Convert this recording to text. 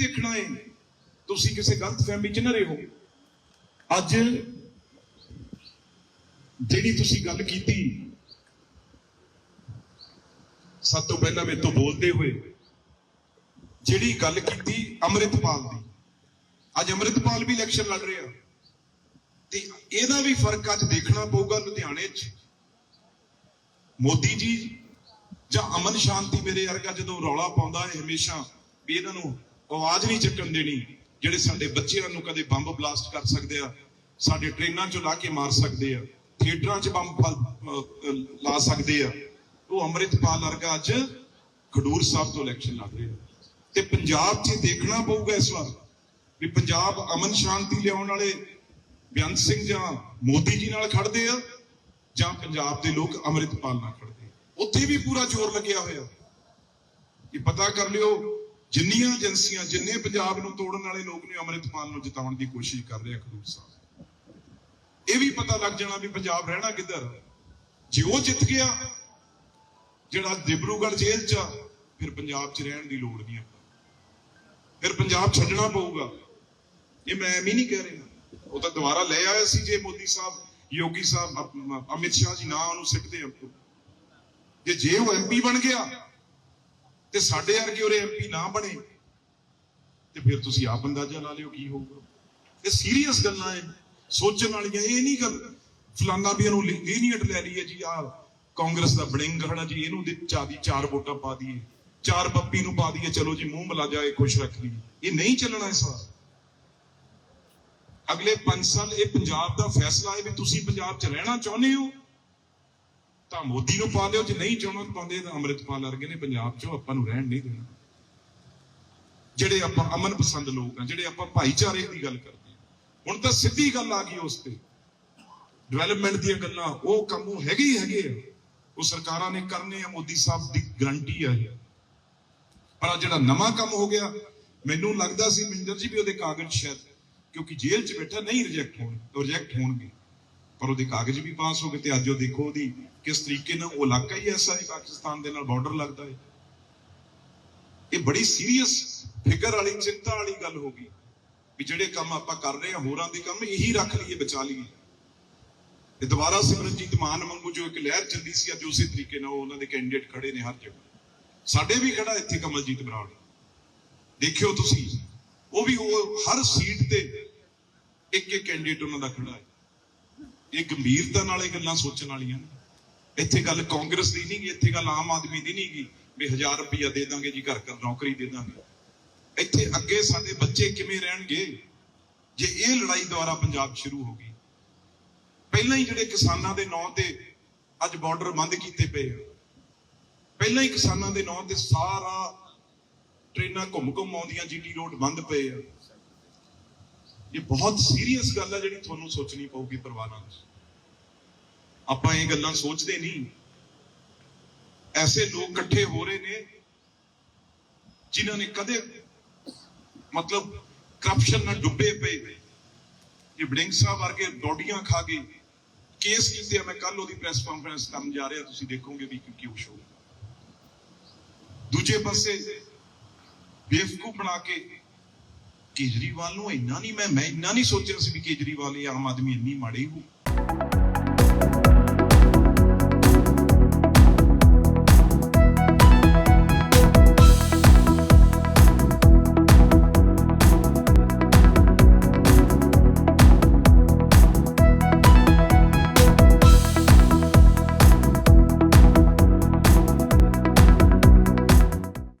ਦੇਖਣਾ ਹੈ। ਤੁਸੀਂ ਕਿਸੇ ਗਲਤ ਫਹਿਮੀ ਚ ਨਾ ਰਹੋ। ਅੱਜ ਜਿਹੜੀ ਤੁਸੀਂ ਗੱਲ ਕੀਤੀ, ਸਭ ਤੋਂ ਪਹਿਲਾਂ ਮੇਰੇ ਤੋਂ ਬੋਲਦੇ ਹੋਏ, ਜਿਹੜੀ ਗੱਲ ਕੀਤੀ ਅੰਮ੍ਰਿਤਪਾਲ ਦੀ, ਅੱਜ ਅੰਮ੍ਰਿਤਪਾਲ ਵੀ ਇਲੈਕਸ਼ਨ ਲੜ ਰਿਹਾ। ਤੇ ਇਹਦਾ ਵੀ ਫ਼ਰਕ ਅੱਜ ਦੇਖਣਾ ਪਊਗਾ ਲੁਧਿਆਣੇ 'ਚ। ਮੋਦੀ ਜੀ ਜਾਂ ਅਮਨ ਸ਼ਾਂਤੀ ਮੇਰੇ ਵਰਗਾ ਜਦੋਂ ਰੌਲਾ ਪਾਉਂਦਾ ਹੈ ਹਮੇਸ਼ਾ, ਵੀ ਇਹਨਾਂ ਨੂੰ ਆਵਾਜ਼ ਨਹੀਂ ਚੱਕਣ ਦੇਣੀ, ਜਿਹੜੇ ਸਾਡੇ ਬੱਚਿਆਂ ਨੂੰ ਕਦੇ ਬੰਬ ਬਲਾਸਟ ਕਰ ਸਕਦੇ ਆ, ਸਾਡੇ ਟ੍ਰੇਨਾਂ 'ਚੋਂ ਲਾ ਕੇ ਮਾਰ ਸਕਦੇ ਆ, ਥੀਏਟਰਾਂ 'ਚ ਬੰਬ ਲਾ ਸਕਦੇ ਆ। ਉਹ ਅੰਮ੍ਰਿਤਪਾਲ ਵਰਗਾ ਅੱਜ ਖਡੂਰ ਸਾਹਿਬ ਤੋਂ ਇਲੈਕਸ਼ਨ ਲੜ ਰਿਹਾ। ਤੇ ਪੰਜਾਬ 'ਚ ਦੇਖਣਾ ਪਊਗਾ ਇਸ ਵਾਰ ਵੀ ਪੰਜਾਬ ਅਮਨ ਸ਼ਾਂਤੀ ਲਿਆਉਣ ਵਾਲੇ ਬੇਅੰਤ ਸਿੰਘ ਜਾਂ ਮੋਦੀ ਜੀ ਨਾਲ ਖੜਦੇ ਆ, ਜਾਂ ਪੰਜਾਬ ਦੇ ਲੋਕ ਅੰਮ੍ਰਿਤਪਾਲ ਨਾਲ ਖੜਦੇ ਆ। ਉੱਥੇ ਵੀ ਪੂਰਾ ਜ਼ੋਰ ਲੱਗਿਆ ਹੋਇਆ। ਕਿ ਪਤਾ ਕਰ ਲਿਓ ਜਿੰਨੀਆਂ ਏਜੰਸੀਆਂ ਜਿੰਨੇ ਪੰਜਾਬ ਨੂੰ ਤੋੜਨ ਵਾਲੇ ਲੋਕ ਨੇ ਅੰਮ੍ਰਿਤਪਾਲ ਨੂੰ ਜਿਤਾਉਣ ਦੀ ਕੋਸ਼ਿਸ਼ ਕਰ ਰਹੇ ਆ ਖਡੂਰ ਸਾਹਿਬ। ਇਹ ਵੀ ਪਤਾ ਲੱਗ ਜਾਣਾ ਵੀ ਪੰਜਾਬ ਰਹਿਣਾ ਕਿੱਧਰ ਜੇ ਉਹ ਜਿੱਤ ਗਿਆ ਜਿਹੜਾ ਦਿਬਰੂਗੜ੍ਹ ਜੇਲ੍ਹ 'ਚ ਆ, ਫਿਰ ਪੰਜਾਬ 'ਚ ਰਹਿਣ ਦੀ ਲੋੜ ਨਹੀਂ ਆਪਾਂ। ਫਿਰ ਪੰਜਾਬ ਛੱਡਣਾ ਪਊਗਾ। ਇਹ ਮੈਂ ਐਵੇਂ ਨਹੀਂ ਕਹਿ ਰਿਹਾ। ਉਹ ਤਾਂ ਦੁਬਾਰਾ ਲੈ ਆਇਆ ਸੀ ਜੇ ਮੋਦੀ ਸਾਹਿਬ ਯੋਗੀ ਸਾਹਿਬ ਅਮਿਤ ਸ਼ਾਹ ਜੀ ਨਾ ਉਹਨੂੰ ਸਿੱਟਦੇ ਆ। ਜੇ ਜੇ ਉਹ ਐਮਪੀ ਬਣ ਗਿਆ ਤੇ ਸਾਡੇ ਵਰਗੇ ਉਹਰੇ ਐਮਪੀ ਨਾ ਬਣੇ, ਤੇ ਫਿਰ ਤੁਸੀਂ ਆਪ ਅੰਦਾਜ਼ਾ ਲਾ ਲਿਓ ਕੀ ਹੋਊਗਾ। ਇਹ ਸੀਰੀਅਸ ਗੱਲਾਂ ਐ ਸੋਚਣ ਵਾਲੀਆਂ ਇਹ ਨਹੀਂ ਗੱਲ, ਫਲਾਨਾ ਵੀ ਇਹਨੂੰ ਲੀਨੀਅਟ ਲੈ ਲਈਏ ਜੀ ਆ ਕਾਂਗਰਸ ਦਾ ਬੜਿੰਗ ਖੜਾ ਜੀ, ਇਹਨੂੰ ਦੇ ਚਾਦੀ ਚਾਰ ਵੋਟਾਂ ਪਾ ਦਈਏ, ਚਾਰ ਬੱਪੀ ਨੂੰ ਪਾ ਦਈਏ, ਚਲੋ ਜੀ, ਮੂੰਹ ਮਿਲਾ ਜਾਏ, ਖੁਸ਼ ਰੱਖ ਲਈਏ। ਇਹ ਨਹੀਂ ਚੱਲਣਾ ਇਸ ਵਾਰ। ਅਗਲੇ 5 ਸਾਲ ਇਹ ਪੰਜਾਬ ਦਾ ਫੈਸਲਾ ਹੈ ਵੀ ਤੁਸੀਂ ਪੰਜਾਬ 'ਚ ਰਹਿਣਾ ਚਾਹੁੰਦੇ ਹੋ ਤਾਂ ਮੋਦੀ ਨੂੰ ਪਾ ਲਿਓ ਜੇ ਨਹੀਂ ਚਾਹੁੰਦੇ ਤਾਂ ਪਾਉਂਦੇ ਤਾਂ ਅੰਮ੍ਰਿਤਪਾਲ ਵਰਗੇ ਨੇ, ਪੰਜਾਬ 'ਚੋਂ ਆਪਾਂ ਨੂੰ ਰਹਿਣ ਨਹੀਂ ਦੇਣਾ। ਜਿਹੜੇ ਆਪਾਂ ਅਮਨ ਪਸੰਦ ਲੋਕ ਆ, ਜਿਹੜੇ ਆਪਾਂ ਭਾਈਚਾਰੇ ਦੀ ਗੱਲ ਕਰਦੇ ਹਾਂ ਹੁਣ ਤਾਂ ਸਿੱਧੀ ਗੱਲ ਆ ਗਈ ਉਸ ਤੇ। ਡਿਵੈਲਪਮੈਂਟ ਦੀਆਂ ਗੱਲਾਂ, ਉਹ ਕੰਮ ਉਹ ਹੈਗੇ ਹੀ ਹੈਗੇ ਆ। ਉਹ ਸਰਕਾਰਾਂ ਨੇ ਕਰਨੇ ਆ, ਮੋਦੀ ਸਾਹਿਬ ਦੀ ਗਰੰਟੀ ਆ ਇਹ। ਪਰ ਜਿਹੜਾ ਨਵਾਂ ਕੰਮ ਹੋ ਗਿਆ, ਮੈਨੂੰ ਲੱਗਦਾ ਸੀ ਮਿੰਦਰ ਜੀ ਵੀ ਉਹਦੇ ਕਾਗਜ਼ ਸ਼ਾਇਦ, ਕਿਉਂਕਿ ਜੇਲ੍ਹ 'ਚ ਬੈਠਾ, ਨਹੀਂ ਰਿਜੈਕਟ ਹੋਣ ਰਿਜੈਕਟ ਹੋਣਗੇ। ਪਰ ਉਹਦੇ ਕਾਗਜ਼ ਵੀ ਪਾਸ ਹੋ ਗਏ ਤੇ ਅੱਜ ਉਹ ਦੇਖੋ ਉਹਦੀ ਕਿਸ ਤਰੀਕੇ ਨਾਲ ਉਹ ਇਲਾਕਾ ਹੀ ਐਸਾ ਹੈ, ਪਾਕਿਸਤਾਨ ਦੇ ਨਾਲ ਬਾਰਡਰ ਲੱਗਦਾ ਹੈ। ਇਹ ਬੜੀ ਸੀਰੀਅਸ ਫਿਕਰ ਵਾਲੀ, ਚਿੰਤਾ ਵਾਲੀ ਗੱਲ ਹੋ ਗਈ ਵੀ ਜਿਹੜੇ ਕੰਮ ਆਪਾਂ ਕਰ ਰਹੇ ਹਾਂ, ਹੋਰਾਂ ਦੇ ਕੰਮ ਇਹੀ ਰੱਖ ਲਈਏ, ਬਚਾ ਲਈਏ। ਤੇ ਦੁਬਾਰਾ ਸਿਮਰਨਜੀਤ ਮਾਨ ਵਾਂਗੂ ਜੋ ਇੱਕ ਲਹਿਰ ਚੱਲੀ ਸੀ, ਅੱਜ ਉਸੇ ਤਰੀਕੇ ਨਾਲ ਉਹਨਾਂ ਦੇ ਕੈਂਡੀਡੇਟ ਖੜੇ ਨੇ ਹਰ ਜਗ੍ਹਾ। ਸਾਡੇ ਵੀ ਖੜਾ ਇੱਥੇ ਕਮਲਜੀਤ ਬਰਾੜ। ਦੇਖਿਓ ਤੁਸੀਂ, ਉਹ ਵੀ ਉਹ ਹਰ ਸੀਟ ਤੇ ਇੱਕ ਇੱਕ ਕੈਂਡੀਡੇਟ ਉਹਨਾਂ ਦਾ ਖੜਾ ਹੈ। ਇਹ ਗੰਭੀਰਤਾ ਨਾਲ ਇਹ ਗੱਲਾਂ ਸੋਚਣ ਵਾਲੀਆਂ ਨੇ। ਇੱਥੇ ਗੱਲ ਕਾਂਗਰਸ ਦੀ ਨਹੀਂ ਗੀ ਇੱਥੇ ਗੱਲ ਆਮ ਆਦਮੀ ਦੀ ਨਹੀਂ ਗੀ ਵੀ 1000 ਰੁਪਇਆ ਦੇ ਦਾਂਗੇ ਜੀ ਘਰ ਘਰ ਨੌਕਰੀ ਦੇ ਦਾਂਗੇ। ਇੱਥੇ ਅੱਗੇ ਸਾਡੇ ਬੱਚੇ ਕਿਵੇਂ ਰਹਿਣਗੇ? ਜੇ ਇਹ ਲੜਾਈ ਦੁਆਰਾ ਪੰਜਾਬ ਸ਼ੁਰੂ ਹੋ ਗਈ। ਪਹਿਲਾਂ ਹੀ ਜਿਹੜੇ ਕਿਸਾਨਾਂ ਦੇ ਨਾਂ ਤੇ ਅੱਜ ਬਾਰਡਰ ਬੰਦ ਕੀਤੇ ਪਏ ਆ। ਪਹਿਲਾਂ ਹੀ ਕਿਸਾਨਾਂ ਦੇ ਨਾਂ ਤੇ ਸਾਰਾ ਟ੍ਰੇਨਾਂ ਘੁੰਮ ਘੁੰਮ ਆਉਂਦੀਆਂ, ਜੀਟੀ ਰੋਡ ਬੰਦ ਪਏ ਆ। ਇਹ ਬਹੁਤ ਸੀਰੀਅਸ ਗੱਲ ਹੈ ਜਿਹੜੀ ਤੁਹਾਨੂੰ ਸੋਚਣੀ ਪਊਗੀ ਪਰਿਵਾਰਾਂ 'ਚ ਆਪਾਂ ਇਹ ਗੱਲਾਂ ਸੋਚਦੇ ਨਹੀਂ। ਐਸੇ ਲੋਕ ਇਕੱਠੇ ਹੋ ਰਹੇ ਨੇ, ਜਿਨ੍ਹਾਂ ਨੇ ਕਦੇ ਮਤਲਬ ਕਰਪਸ਼ਨ ਨਾਲ ਡੁੱਬੇ ਪਏ ਨੇ। ਇਹ ਬੜਿੰਗ ਸਾਹਿਬ ਵਰਗੇ ਡੋਡੀਆਂ ਖਾ ਕੇ ਕੇਸ ਕੀਤੇ ਆ। ਮੈਂ ਕੱਲ ਉਹਦੀ ਪ੍ਰੈਸ ਕਾਨਫਰੰਸ ਕਰਨ ਜਾ ਰਿਹਾ, ਤੁਸੀਂ ਦੇਖੋਗੇ ਵੀ ਕੀ ਕੁਛ ਹੋਊਗਾ ਦੂਜੇ ਪਾਸੇ ਬੇਵਕੂਫ ਬਣਾ ਕੇ ਕੇਜਰੀਵਾਲ ਨੂੰ ਇੰਨਾ ਨਹੀਂ ਮੈਂ ਮੈਂ ਇੰਨਾ ਨਹੀਂ ਸੋਚਿਆ ਸੀ ਵੀ ਕੇਜਰੀਵਾਲ ਇਹ ਆਮ ਆਦਮੀ ਇੰਨੀ ਮਾੜੇ ਹੋ